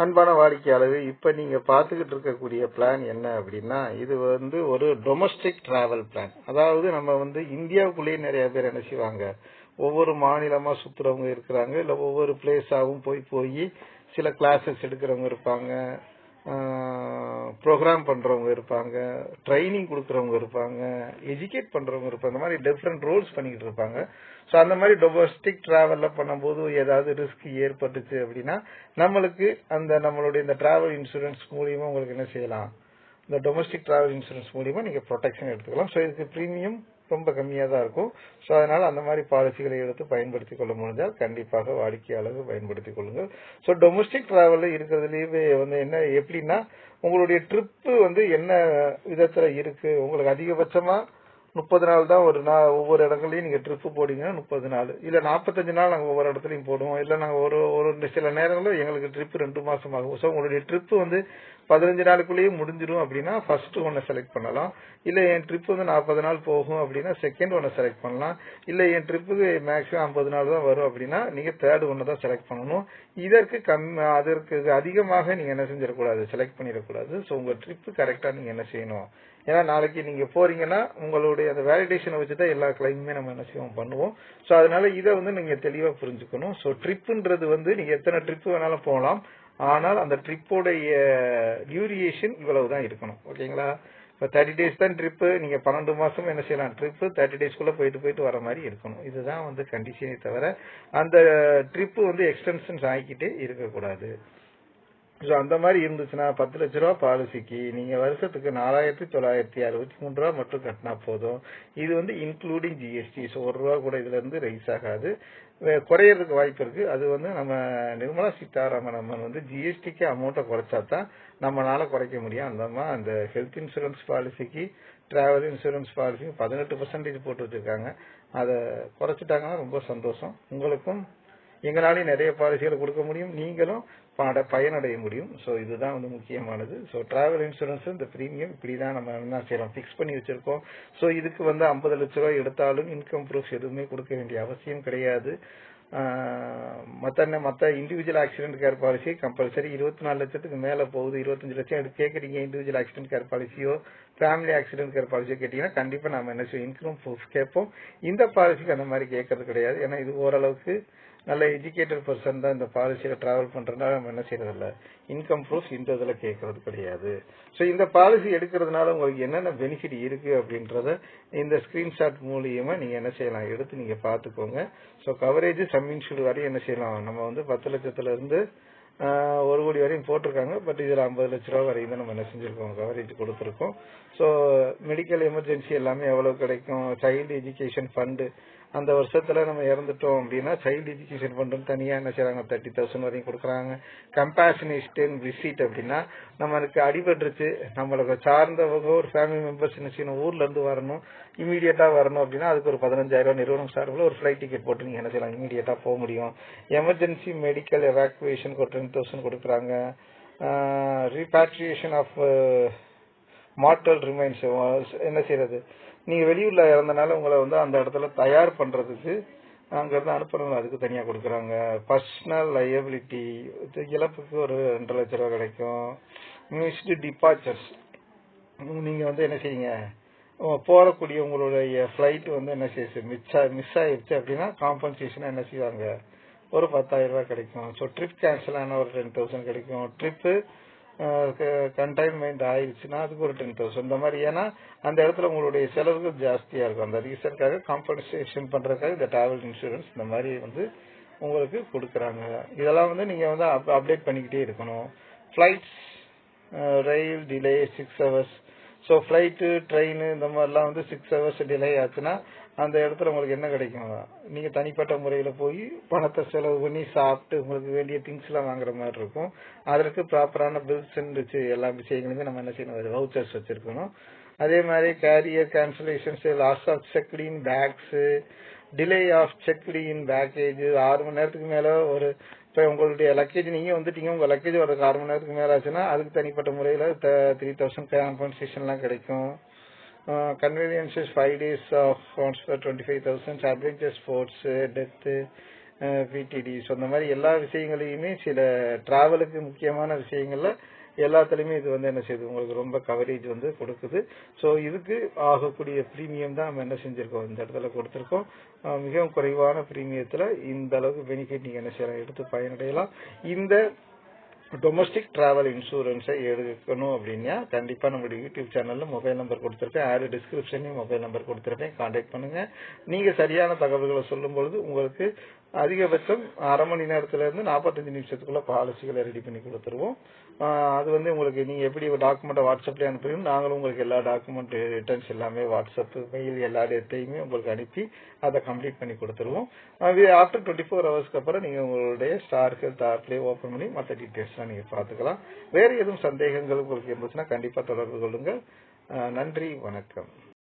அன்பான வாடிக்கையாளர் இப்போ நீங்கள் பார்த்துக்கிட்டு இருக்கக்கூடிய பிளான் என்ன அப்படின்னா இது வந்து ஒரு டொமஸ்டிக் டிராவல் பிளான் அதாவது நம்ம வந்து இந்தியாவுக்குள்ளேயே நிறைய பேர் என்ன செய்வாங்க? ஒவ்வொரு மாநிலமாக சுற்றுறவங்க இருக்கிறாங்க இல்லை ஒவ்வொரு பிளேஸாகவும் போய் போய் சில கிளாஸஸ் எடுக்கிறவங்க இருப்பாங்க. ப்ரோக்ராம் பண்ணுறவங்க இருப்பாங்க ட்ரைனிங் கொடுக்கறவங்க இருப்பாங்க எஜுகேட் பண்ணுறவங்க இருப்பாங்க இந்த மாதிரி டிஃப்ரெண்ட் ரோல்ஸ் பண்ணிக்கிட்டு இருப்பாங்க. ஸோ அந்த மாதிரி டொமஸ்டிக் ட்ராவலில் பண்ணும்போது ஏதாவது ரிஸ்க் ஏற்பட்டுச்சு அப்படின்னா நம்மளுக்கு அந்த நம்மளுடைய இந்த ட்ராவல் இன்சூரன்ஸ் மூலியமாக உங்களுக்கு என்ன செய்யலாம்? இந்த டொமஸ்டிக் ட்ராவல் இன்சூரன்ஸ் மூலியமாக நீங்கள் ப்ரொடெக்ஷன் எடுத்துக்கலாம். ஸோ இதுக்கு ப்ரீமியம் ரொம்ப கம்மியாக தான் இருக்கும். ஸோ அதனால அந்த மாதிரி பாலிசிகளை எடுத்து பயன்படுத்தி கொள்ள முடிஞ்சால் கண்டிப்பாக வாடிக்கையாளர்கள் பயன்படுத்தி கொள்ளுங்கள். ஸோ டொமஸ்டிக் டிராவல்ல இருக்கிறதுலயே வந்து என்ன எப்படின்னா உங்களுடைய ட்ரிப்பு வந்து என்ன விதத்துல இருக்கு? உங்களுக்கு அதிகபட்சமா முப்பது நாள் தான் ஒரு நாள் ஒவ்வொரு இடங்களையும் நீங்க ட்ரிப்பு போடுங்கன்னா முப்பது நாள். இல்ல நாற்பத்தஞ்சு நாள் நாங்கள் ஒவ்வொரு இடத்துலையும் போடுவோம். இல்ல நாங்க ஒரு ஒரு சில நேரங்களில் எங்களுக்கு ட்ரிப்பு ரெண்டு மாசம் ஆகும் ஸோ உங்களுடைய ட்ரிப்பு வந்து பதினஞ்சு நாளுக்குள்ளேயே முடிஞ்சிடும் அப்படின்னா ஃபர்ஸ்ட் ஒன்னை செலக்ட் பண்ணலாம். இல்ல என் ட்ரிப் வந்து நாற்பது நாள் போகும் அப்படின்னா செகண்ட் ஒன்னை செலக்ட் பண்ணலாம். இல்ல என் ட்ரிப்புக்கு மேக்ஸிமம் ஐம்பது நாள் தான் வரும் அப்படின்னா நீங்க தேர்ட் ஒன்னை தான் செலக்ட் பண்ணணும். இதற்கு கம் அதற்கு அதிகமாக நீங்கள் என்ன செஞ்சிடக்கூடாது செலக்ட் பண்ணிடக்கூடாது. ஸோ உங்கள் ட்ரிப்பு கரெக்டாக நீங்கள் என்ன செய்யணும்? ஏன்னா நாளைக்கு நீங்கள் போறீங்கன்னா உங்களுடைய அந்த வேலிடேஷனை வச்சு தான் எல்லா கிளைமுமே நம்ம என்ன செய்வோம் பண்ணுவோம். ஸோ அதனால இதை வந்து நீங்கள் தெளிவாக புரிஞ்சுக்கணும். ஸோ ட்ரிப்புன்றது வந்து நீங்கள் எத்தனை ட்ரிப்பு வேணாலும் போகலாம். ஆனால் அந்த ட்ரிப்போடைய டியூரியேஷன் இவ்வளவு தான் இருக்கணும். ஓகேங்களா? இப்போ தேர்ட்டி டேஸ் தான் ட்ரிப்பு நீங்கள் பன்னெண்டு மாதம் என்ன செய்யலாம்? ட்ரிப்பு தேர்ட்டி டேஸ்க்குள்ள போயிட்டு போயிட்டு வர மாதிரி இருக்கணும். இதுதான் வந்து கண்டிஷனே தவிர அந்த ட்ரிப்பு வந்து எக்ஸ்டென்ஷன்ஸ் ஆகிக்கிட்டே இருக்கக்கூடாது. ஸோ அந்த மாதிரி இருந்துச்சுன்னா பத்து லட்ச ரூபா பாலிசிக்கு நீங்கள் வருஷத்துக்கு நாலாயிரத்தி தொள்ளாயிரத்தி அறுபத்தி மூணு ரூபா மட்டும் கட்டினா போதும். இது வந்து இன்க்ளூடிங் ஜிஎஸ்டி ஸோ ஒரு ரூபா கூட இதுலேருந்து ரைஸ் ஆகாது. குறையறதுக்கு வாய்ப்பு இருக்கு. அது வந்து நம்ம நிர்மலா சீதாராமன் அம்மன் வந்து ஜிஎஸ்டிக்கு அமௌண்ட்டை குறைச்சா தான் நம்மளால குறைக்க முடியும். அந்த மாதிரி அந்த ஹெல்த் இன்சூரன்ஸ் பாலிசிக்கு டிராவல் இன்சூரன்ஸ் பாலிசிக்கு பதினெட்டு பர்சன்டேஜ் போட்டு வச்சிருக்காங்க அதை குறைச்சிட்டாங்கன்னா ரொம்ப சந்தோஷம். உங்களுக்கும் எங்களாலையும் நிறைய பாலிசிகளை கொடுக்க முடியும். நீங்களும் பயனடைய முடியும். ஸோ இதுதான் வந்து முக்கியமானது. ஸோ டிராவல் இன்சூரன்ஸ் இந்த ப்ரீமியம் இப்படி தான் நம்ம என்ன செய்யறோம் ஃபிக்ஸ் பண்ணி வச்சிருக்கோம். ஸோ இதுக்கு வந்து ஐம்பது லட்ச ரூபாய் எடுத்தாலும் இன்கம் ப்ரூஃப் எதுவுமே கொடுக்க வேண்டிய அவசியம் கிடையாது. மற்ற மற்ற individual accident care policy compulsory இருபத்தி நாலு லட்சத்துக்கு மேலே போகுது. இருபத்தஞ்சு லட்சம் எடுத்து கேட்குறீங்க இண்டிவிஜுவல் ஆக்சிடென்ட் கேர் பாலிசியோ ஃபேமிலி ஆக்சிடென்ட் கேர் பாலிசியோ கேட்டீங்கன்னா கண்டிப்பாக நம்ம என்ன செய்வோம்? இன்கம் ப்ரூஃப் கேட்போம். இந்த பாலிசிக்கு அந்த மாதிரி கேட்கறது கிடையாது. ஏன்னா இது ஓரளவுக்கு நல்ல எஜுகேட்டட் பர்சன் தான் இந்த பாலிசியில டிராவல் பண்ணுறதுனால நம்ம என்ன செய்யறது இல்ல இன்கம் ப்ரூஃப் இந்த இதுல கேட்கறது கிடையாது. ஸோ இந்த பாலிசி எடுக்கிறதுனால உங்களுக்கு என்னென்ன பெனிஃபிட் இருக்கு அப்படின்றத இந்த ஸ்கிரீன்ஷாட் மூலியமா நீங்க என்ன செய்யலாம்? எடுத்து நீங்க பாத்துக்கோங்க ஸோ கவரேஜ் சம் இன்சூர்டு வரையும் என்ன செய்யலாம்? நம்ம வந்து பத்து லட்சத்துல இருந்து ஒரு கோடி வரையும் போட்டிருக்காங்க. பட் இதில் ஐம்பது லட்ச ரூபா வரையும் தான் நம்ம என்ன செஞ்சிருக்கோம்? கவரேஜ் கொடுத்துருக்கோம். ஸோ மெடிக்கல் எமர்ஜென்சி எல்லாமே எவ்வளவு கிடைக்கும்? சைல்டு எஜுகேஷன் ஃபண்டு அந்த வருஷத்துல நம்ம இறந்துட்டோம் அப்படின்னா சைல்டு எஜுகேஷன் ஃபண்டுன்னு தனியாக என்ன செய்யறாங்க தேர்ட்டி தௌசண்ட் வரையும் கொடுக்குறாங்க. கம்பேஷனேஷன் விசிட் அப்படின்னா நம்மளுக்கு அடிபட்டுருச்சு. நம்மளுக்கு சார்ந்தவங்க ஒரு ஃபேமிலி மெம்பர்ஸ் என்ன செய்யணும்? ஊர்ல இருந்து வரணும். இமீடியட்டா வரணும் அப்படின்னா அதுக்கு ஒரு பதினஞ்சாயிரம் ரூபாய் நிறுவனம் சார்பில் ஒரு ஃப்ளைட் டிக்கெட் போட்டு நீங்க என்ன செய்யலாம்? இமீடியட்டா போக முடியும். எமர்ஜென்சி மெடிக்கல் எவாக்குவேஷன் கொட்டுன்னு டென் தௌசண்ட் கொடுக்குறாங்க. ரீபேட்ரியேஷன் ஆஃப் மார்டல் ரிமைன்ஸ் என்ன செய்யறது நீங்க வெளியூர்ல இறந்தனால உங்களை வந்து அந்த இடத்துல தயார் பண்றதுக்கு அங்கேருந்து அனுப்புறது அதுக்கு தனியாக கொடுக்குறாங்க. பர்சனல் லயபிலிட்டி இழப்புக்கு ஒரு ரெண்டு லட்ச ரூபா கிடைக்கும். மிஸ்டு டிபார்ச்சர்ஸ் நீங்கள் வந்து என்ன செய்யுங்க போகக்கூடிய உங்களுடைய ஃப்ளைட் வந்து என்ன செய்யுது? மிஸ் மிஸ் ஆயிடுச்சு அப்படின்னா காம்பன்சேஷனாக என்ன செய்வாங்க? ஒரு பத்தாயிரம் ரூபாய் கிடைக்கும். ஸோ ட்ரிப் கேன்சல் ஆனால் ஒரு டென் தௌசண்ட் கிடைக்கும். ட்ரிப்பு கண்டைன்மெண்ட் ஆயிடுச்சுன்னா அதுக்கு ஒரு டென் தௌசண்ட் இந்த மாதிரி ஏன்னா அந்த இடத்துல உங்களுடைய செலவுகள் ஜாஸ்தியாக இருக்கும். அந்த ரீசனுக்காக காம்பன்சேஷன் பண்ணுறதுக்காக இந்த டிராவல் இன்சூரன்ஸ் இந்த மாதிரி வந்து உங்களுக்கு கொடுக்குறாங்க. இதெல்லாம் வந்து நீங்கள் வந்து அப்டேட் பண்ணிக்கிட்டே இருக்கணும். ஃப்ளைட்ஸ் ரயில் delay six hours so flight train இந்த மாதிரிலாம் வந்து சிக்ஸ் ஹவர்ஸ் டிலே ஆச்சுன்னா அந்த இடத்துல உங்களுக்கு என்ன கிடைக்கும்? நீங்க தனிப்பட்ட முறையில போய் பணத்தை செலவு பண்ணி சாப்பிட்டு உங்களுக்கு வேண்டிய திங்ஸ் எல்லாம் வாங்குற மாதிரி இருக்கும். அதற்கு ப்ராப்பரான பில்ஸ் எல்லா விஷயங்களுமே நம்ம என்ன செய்யணும்? வவுச்சர்ஸ் வச்சிருக்கணும். அதே மாதிரி carrier cancellations loss of checked in bags delay of checked in baggage ஆறு மணி நேரத்துக்கு மேல ஒரு இப்ப உங்களுடைய லக்கேஜ் நீங்க வந்துட்டீங்க உங்க லக்கேஜ் ஒரு ஆறு மணி நேரத்துக்கு மேல ஆச்சுன்னா அதுக்கு தனிப்பட்ட முறையில த்ரீ தௌசண்ட் காம்பன்சேஷன் எல்லாம் கிடைக்கும். Conveniences five days of twenty five thousand adventure sports death PTD so அந்த மாதிரி எல்லா விஷயங்களையுமே சில டிராவலுக்கு முக்கியமான விஷயங்களில் எல்லாத்துலேயுமே இது வந்து என்ன செய்யுது? உங்களுக்கு ரொம்ப கவரேஜ் வந்து கொடுக்குது. ஸோ இதுக்கு ஆகக்கூடிய ப்ரீமியம் தான் நம்ம என்ன செஞ்சிருக்கோம்? இந்த இடத்துல கொடுத்துருக்கோம். Uh, மிகவும் குறைவான ப்ரீமியத்தில் இந்த அளவுக்கு பெனிஃபிட் நீங்கள் என்ன செய்யலாம்? எடுத்து பயனடையலாம். இந்த டொமஸ்டிக் டிராவல் இன்சூரன்ஸை எடுக்கணும் அப்படின்னா கண்டிப்பா நம்மளுடைய யூடியூப் சேனல்ல மொபைல் நம்பர் கொடுத்துருக்கேன். ஆடு டிஸ்கிரிப்ஷன்லையும் மொபைல் நம்பர் கொடுத்துருக்கேன். காண்டாக்ட் பண்ணுங்க. நீங்க சரியான தகவல்களை சொல்லும்பொழுது உங்களுக்கு அதிகபட்சம் அரை மணி நேரத்துலேருந்து நாற்பத்தஞ்சு நிமிஷத்துக்குள்ள பாலிசிகளை ரெடி பண்ணி கொடுத்துருவோம். அது வந்து உங்களுக்கு நீங்கள் எப்படி ஒரு வாட்ஸ்அப்லேயே வாட்ஸ்அப்ல அனுப்புறீங்க நாங்களும் உங்களுக்கு எல்லா டாக்குமெண்ட் ரிட்டர்ன்ஸ் எல்லாமே வாட்ஸ்அப் மெயில் எல்லா டேட்டையுமே உங்களுக்கு அனுப்பி அதை கம்ப்ளீட் பண்ணி கொடுத்துருவோம். ஆஃப்டர் டுவெண்ட்டி ஃபோர் ஹவர்ஸ்க்கு அப்புறம் நீங்கள் உங்களுடைய ஸ்டார் ஹெல்த் ஆப்லேயே ஓப்பன் பண்ணி மற்ற டீட்டெயில்ஸ்லாம் நீங்கள் பார்த்துக்கலாம். வேறு எதுவும் சந்தேகங்கள் உங்களுக்கு இருந்துச்சுன்னா கண்டிப்பாக தொடர்பு கொள்ளுங்கள் நன்றி வணக்கம்.